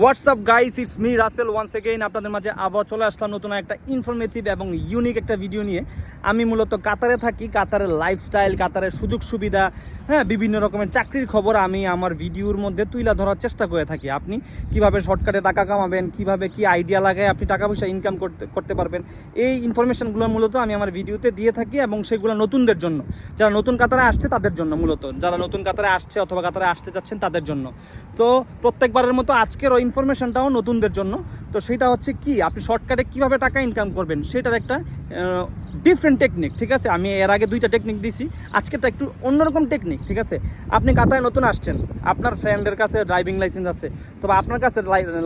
WhatsApp guys it's me Rasel once again আপনাদের মাঝে আবার চলে আসলাম নতুন একটা ইনফরমেটিভ এবং ইউনিক একটা ভিডিও নিয়ে। আমি মূলত কাতারে থাকি, কাতারের লাইফস্টাইল কাতারের সুযোগ সুবিধা হ্যাঁ বিভিন্ন রকমের চাকরির খবর আমি আমার ভিডিওর মধ্যে তুলে ধরার চেষ্টা করে থাকি। আপনি কীভাবে শর্টকাটে টাকা কামাবেন, কীভাবে কি আইডিয়া লাগায় আপনি টাকা পয়সা ইনকাম করতে করতে পারবেন, এই ইনফরমেশনগুলো মূলত আমি আমার ভিডিওতে দিয়ে থাকি এবং সেগুলো নতুনদের জন্য। যারা নতুন কাতারে আসছে, তাদের জন্য মূলত। যারা নতুন কাতারে আসছে অথবা কাতারে আসতে যাচ্ছেন, তাদের জন্য। তো প্রত্যেকবারের মতো আজকের ওই ইনফরমেশনটাও নতুনদের জন্য। তো সেটা হচ্ছে কি? আপনি শর্টকাটে কীভাবে টাকা ইনকাম করবেন, সেটার একটা ডিফারেন্ট টেকনিক ঠিক আছে? আমি এর আগে দুইটা টেকনিক দিছি, আজকেরটা একটু অন্যরকম টেকনিক ঠিক আছে? আপনি কাতায় নতুন আসছেন, আপনার ফ্রেন্ডের কাছে ড্রাইভিং লাইসেন্স আছে অথবা আপনার কাছে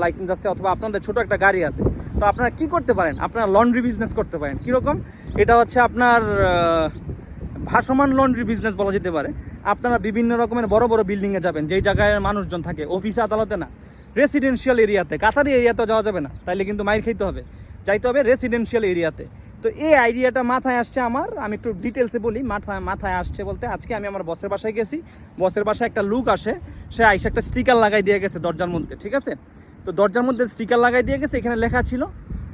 লাইসেন্স আছে, অথবা আপনাদের ছোট একটা গাড়ি আছে, তো আপনারা কি করতে পারেন? আপনারা লন্ড্রি বিজনেস করতে পারেন। কীরকম? এটা হচ্ছে আপনার ভাসমান লন্ড্রি বিজনেস বলা যেতে পারে। আপনারা বিভিন্ন রকমের বড় বড় বিল্ডিংয়ে যাবেন, যেই জায়গায় মানুষজন থাকে অফিসে আদালতে না রেসিডেন্সিয়াল এরিয়াতে কাতারি এরিয়াতে যাওয়া যাবে না, তাইলে কিন্তু মাইর খাইতে হবে। যাইতে হবে রেসিডেন্সিয়াল এরিয়াতে তো এই আইডিয়াটা মাথায় আসছে আমার। আমি একটু ডিটেলসে বলি মাথায় মাথায় আসছে বলতে আজকে আমি আমার বসের বাসায় গেছি। বসের বাসায় একটা লুক আসে, সে আইসে একটা স্টিকার লাগাই দিয়ে গেছে দরজার মধ্যে, ঠিক আছে? তো দরজার মধ্যে স্টিকার লাগাই দিয়ে গেছে, এখানে লেখা ছিল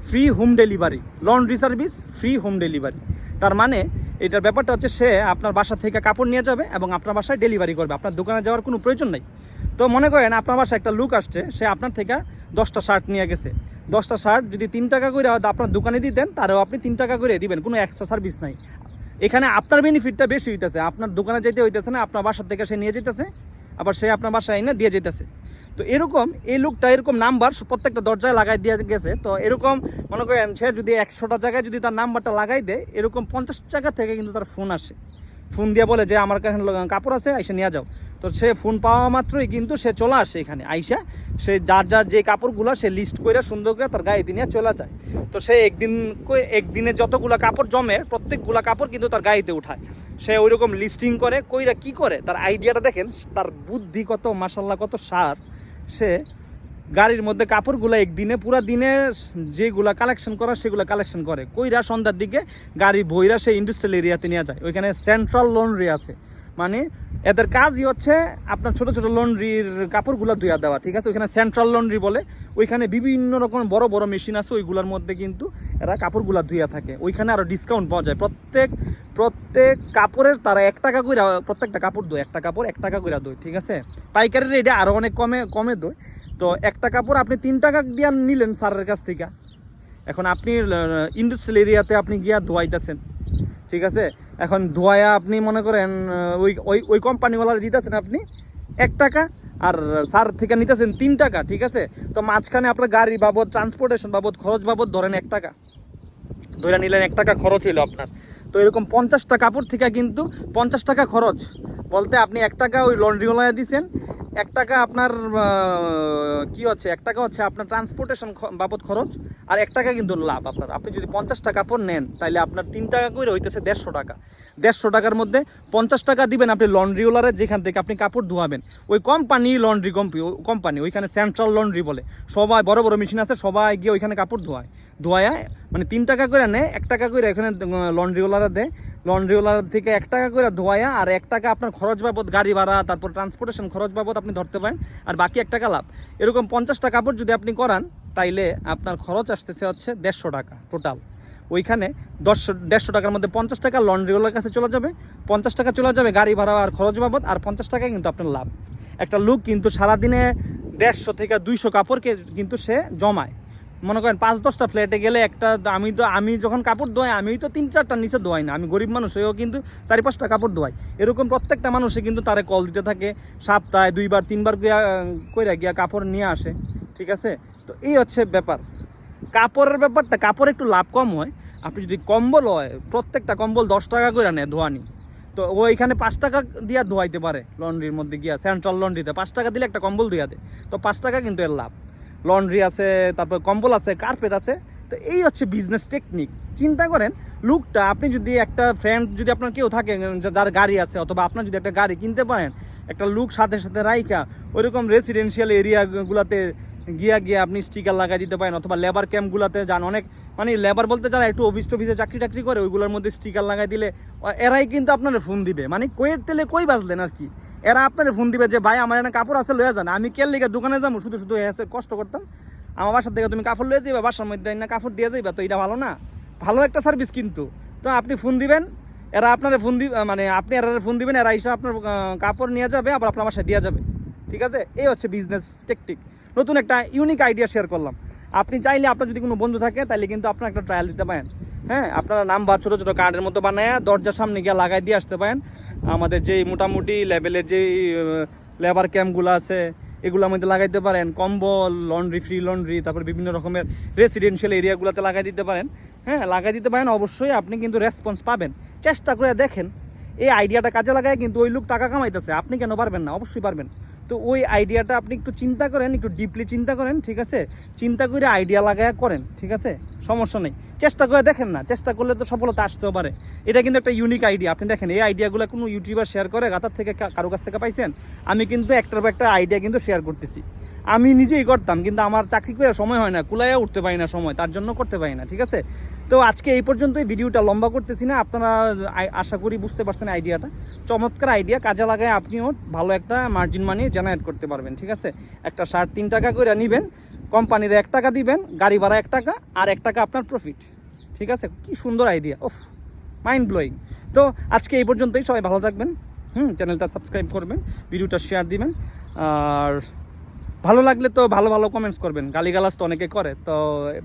free home delivery laundry service free home delivery তার মানে এটার ব্যাপারটা হচ্ছে সে আপনার বাসা থেকে কাপড় নিয়ে যাবে এবং আপনার বাসায় ডেলিভারি করবে। আপনার দোকানে যাওয়ার কোনো প্রয়োজন নেই। তো মনে করেন আপনার বাসায় একটা লুক আসছে, সে আপনার থেকে দশটা শার্ট নিয়ে গেছে। দশটা শার্ট যদি তিন টাকা করে আপনার দোকানে দিতেন তারও আপনি তিন টাকা করে দিবেন, কোনো এক্সট্রা সার্ভিস নাই। এখানে আপনার বেনিফিটটা বেশি হইতেছে, আপনার দোকানে যেতে হইতেছে না, আপনার বাসার থেকে সে নিয়ে যেতেছে আবার সে আপনার বাসায় এনে দিয়ে যেতেছে তো এরকম, এই লোকটা এরকম নাম্বার প্রত্যেকটা দরজায় লাগাই দিয়ে গেছে, তো এরকম মনে করেন সে যদি একশোটা জায়গায় যদি তার নাম্বারটা লাগাই দেয়, এরকম পঞ্চাশ টাকা থেকে কিন্তু তার ফোন আসে। ফোন দিয়ে বলে যে, আমার কাছে কাপড় আছে, আইসা নিয়ে যাও। তো সে ফোন পাওয়া মাত্রই কিন্তু সে চলে আসে এখানে। আইসা সে যার যার যে কাপড়গুলো সে লিস্ট করে সুন্দর করে তার গায়ে নিয়ে চলে যায়। তো সে একদিন একদিনে যতগুলা কাপড় জমে, প্রত্যেকগুলা কাপড় কিন্তু তার গাড়িতে উঠায়। সে ওই রকম লিস্টিং করে, কইরা কি করে? তার আইডিয়াটা দেখেন, তার বুদ্ধি কত মাসাল্লাহ কত সার। সে গাড়ির মধ্যে কাপড়গুলো একদিনে, পুরো দিনে যেগুলা কালেকশন করা, সেগুলো কালেকশন করে। কইরা সন্ধ্যার দিকে গাড়ি বইরা সে ইন্ডাস্ট্রিয়াল এরিয়াতে নিয়ে যায়। ওইখানে সেন্ট্রাল লন্ড্রি আছে। মানে এদের কাজই হচ্ছে আপনার ছোট ছোট লন্ড্রির কাপড়গুলো ধুয়া দেওয়া, ঠিক আছে? ওইখানে সেন্ট্রাল লন্ড্রি বলে, ওইখানে বিভিন্ন রকম বড় বড় মেশিন আছে, ওইগুলোর মধ্যে কিন্তু এরা কাপড়গুলো ধুয়া থাকে। ওইখানে আরও ডিসকাউন্ট পাওয়া যায়। প্রত্যেক প্রত্যেক কাপড়ের তারা এক টাকা করে প্রত্যেকটা কাপড় দোয়, একটা কাপড় এক টাকা করে দোয়, ঠিক আছে? পাইকারি রেটে আরও অনেক কমে কমে দোয়। তো একটা কাপড় আপনি তিন টাকা দিয়ে নিলেন স্যারের কাছ থেকে। এখন আপনি ইন্ডাস্ট্রিয়াল এরিয়াতে আপনি গিয়া ধোয়াইতেছেন, ঠিক আছে? এখন ধোয়া আপনি মনে করেন ওই ওই ওই কোম্পানিওয়ালা দিতেছেন আপনি এক টাকা, আর সার থেকে নিতেছেন তিন টাকা, ঠিক আছে? তো মাঝখানে আপনার গাড়ি বাবদ ট্রান্সপোর্টেশন বাবদ, খরচ বাবদ ধরেন এক টাকা। ধরে নিলেন এক টাকা খরচ হইল আপনার। তো এরকম পঞ্চাশটা কাপড় থেকে কিন্তু পঞ্চাশ টাকা খরচ। বলতে আপনি এক টাকা ওই লন্ড্রিওয়ালায় দিছেন এক টাকা আপনার কি হচ্ছে, এক টাকা হচ্ছে আপনার ট্রান্সপোর্টেশন বাবদ খরচ, আর এক টাকা কিন্তু লাভ আপনার। আপনি যদি পঞ্চাশ টাকা কাপড় নেন তাহলে আপনার তিন টাকা করে হইতেছে দেড়শো টাকা। দেড়শো টাকার মধ্যে পঞ্চাশ টাকা দিবেন আপনি লন্ড্রিওয়ালারে যেখান থেকে আপনি কাপড় ধোয়াবেন। ওই কোম্পানি লন্ড্রি কোম্পানি ওইখানে সেন্ট্রাল লন্ড্রি বলে। সবাই, বড় বড় মেশিন আছে, সবাই গিয়ে ওইখানে কাপড় ধোয়ায়। ধোয়ায় মানে তিন টাকা করে নেয়, এক টাকা করে এখানে লন্ড্রিওয়ালারা দেয়। লন্ড্রিওয়ালার থেকে এক টাকা করে ধোয়া আর এক টাকা আপনার খরচ বাবদ গাড়ি ভাড়া, তারপর ট্রান্সপোর্টেশন খরচ বাবদ আপনি ধরতে পারেন, আর বাকি এক টাকা লাভ। এরকম পঞ্চাশটা কাপড় যদি আপনি করান, তাইলে আপনার খরচ আসতেছে হচ্ছে দেড়শো টাকা টোটাল ওইখানে দশশো দেড়শো টাকার মধ্যে পঞ্চাশ টাকা লন্ড্রিওয়ালার কাছে চলে যাবে, পঞ্চাশ টাকা চলে যাবে গাড়ি ভাড়া আর খরচ বাবদ, আর পঞ্চাশ টাকা কিন্তু আপনার লাভ। একটা লুক কিন্তু সারাদিনে দেড়শো থেকে দুইশো কাপড়কে কিন্তু সে জমায়। মনে করেন পাঁচ, দশটা ফ্ল্যাটে গেলে একটা আমি তো আমি যখন কাপড় ধোয়াই আমি তো তিন, চারটা নিচে ধোয়াই না। আমি গরিব মানুষ হয়েও কিন্তু চারি, পাঁচটা কাপড় ধোয়াই এরকম প্রত্যেকটা মানুষে কিন্তু তারে কল দিতে থাকে। সপ্তাহে দুইবার, তিনবার গিয়া, কইরা গিয়া কাপড় নিয়ে আসে। ঠিক আছে? তো এই হচ্ছে ব্যাপার। কাপড়ের ব্যাপারটা, কাপড় একটু লাভ কম হয়। আপনি যদি কম্বল হয়, প্রত্যেকটা কম্বল দশ টাকা করে নেয় ধোয়ানি। তো ও এখানে পাঁচ টাকা দিয়া ধোয়াইতে পারে লন্ড্রির মধ্যে গিয়া সেন্ট্রাল লন্ড্রিতে পাঁচ টাকা দিলে একটা কম্বল ধুয়া দেয় তো পাঁচ টাকা কিন্তু এর লাভ। লন্ড্রি আছে, তারপর কম্বল আছে কার্পেট আছে। তো এই হচ্ছে বিজনেস টেকনিক চিন্তা করেন, লুকটা আপনি যদি একটা ফ্রেন্ড যদি আপনার কেউ থাকে, যার গাড়ি আছে, অথবা আপনার যদি একটা গাড়ি কিনতে পারেন, একটা লুক সাথে সাথে রাইকা ওইরকম রেসিডেন্সিয়াল এরিয়াগুলোতে গিয়া গিয়ে আপনি স্টিকার লাগাই দিতে পারেন, অথবা লেবার ক্যাম্পগুলোতে যান। অনেক মানে লেবার বলতে যারা একটু অফিস টফিসে চাকরি টাকরি করে, ওইগুলোর মধ্যে স্টিকার লাগাই দিলে, এরাই কিন্তু আপনার ফোন দিবে। মানে কইয়ের তেলে কই বাজলেন আর কি? এরা আপনার ফোন দিবে যে, ভাই, আমার এখানে কাপড় আছে লয়ে যান। আমি কেল লিগে দোকানে যাব, শুধু শুধু কষ্ট করতাম। আমার বাসার থেকে তুমি কাপড় লয়ে যাইবা, বাসার মধ্যে না কাপড় দিয়ে যাইবা, তো এটা ভালো না। ভালো একটা সার্ভিস কিন্তু। তো আপনি ফোন দিবেন, এরা আপনার ফোন দিবে মানে আপনি এরা ফোন দিবেন, এরা এসে আপনার কাপড় নিয়ে যাবে, আবার আপনার বাসায় দেওয়া যাবে। ঠিক আছে? এই হচ্ছে বিজনেস টেকটিক নতুন একটা ইউনিক আইডিয়া শেয়ার করলাম। আপনি চাইলে আপনার যদি কোনো বন্ধু থাকে তাহলে কিন্তু আপনার একটা ট্রায়াল দিতে পারেন। হ্যাঁ? আপনারা নাম্বার ছোটো ছোটো কার্ডের মতো বানায় দরজার সামনে গিয়ে লাগাই দিয়ে আসতে পারেন। আমাদের যেই মোটামুটি লেভেলের যেই লেবার ক্যাম্পগুলো আছে, এগুলোর মধ্যে লাগাইতে পারেন। কম্বল লন্ড্রি ফ্রি লন্ড্রি তারপর বিভিন্ন রকমের রেসিডেন্সিয়াল এরিয়াগুলোতে লাগাই দিতে পারেন। হ্যাঁ লাগাই দিতে পারেন, অবশ্যই আপনি কিন্তু রেসপন্স পাবেন। চেষ্টা করে দেখেন। এই আইডিয়াটা কাজে লাগায় কিন্তু ওই লোক টাকা কামাইতেছে। আপনি কেন পারবেন না? অবশ্যই পারবেন। তো ওই আইডিয়াটা আপনি একটু চিন্তা করেন, একটু ডিপলি চিন্তা করেন, ঠিক আছে? চিন্তা করে আইডিয়া লাগায় করেন, ঠিক আছে? সমস্যা নেই। চেষ্টা করে দেখেন না, চেষ্টা করলে তো সফলতা আসতেও পারে। এটা কিন্তু একটা ইউনিক আইডিয়া আপনি দেখেন, এই আইডিয়াগুলো কোনো ইউটিউবার শেয়ার করে, গাতার থেকে কারও কাছ থেকে পাইছেন? আমি কিন্তু একটার পর একটা আইডিয়া কিন্তু শেয়ার করতেছি। আমি নিজেই করতাম, কিন্তু আমার চাকরি করে সময় হয় না, কুলাইয়া উঠতে পারি না সময়, তার জন্য করতে পারি না, ঠিক আছে? তো আজকে এই পর্যন্তই, ভিডিওটা লম্বা করতেছি না, আপনারা আশা করি বুঝতে পারছেন আইডিয়াটা। চমৎকার আইডিয়া, কাজে লাগায় আপনিও ভালো একটা মার্জিন মানি জেনারেট করতে পারবেন, ঠিক আছে? একটা শার্ট তিন টাকা করে নেবেন কোম্পানির এক টাকা দিবেন, গাড়ি ভাড়া এক টাকা, আর এক টাকা আপনার প্রফিট ঠিক আছে? কি সুন্দর আইডিয়া ওফ মাইন্ড ব্লোয়িং তো আজকে এই পর্যন্তই, সবাই ভালো থাকবেন, হুম, চ্যানেলটা সাবস্ক্রাইব করবেন, ভিডিওটা শেয়ার দিবেন, আর ভালো লাগলে তো ভালো ভালো কমেন্টস করবেন। গালিগালাজ তো অনেকে করে, তো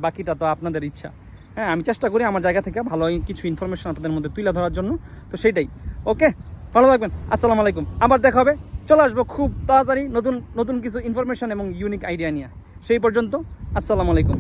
বাকিটা তো আপনাদের ইচ্ছা। হ্যাঁ আমি চেষ্টা করি আমার জায়গা থেকে ভালো কিছু ইনফরমেশন আপনাদের মধ্যে তুলে ধরার জন্য। তো সেটাই ওকে ভালো থাকবেন। আসসালামু আলাইকুম। আবার দেখা হবে। চলে আসব খুব তাড়াতাড়ি নতুন নতুন কিছু ইনফরমেশন এবং ইউনিক আইডিয়া নিয়ে। সেই পর্যন্ত, আসসালামু আলাইকুম।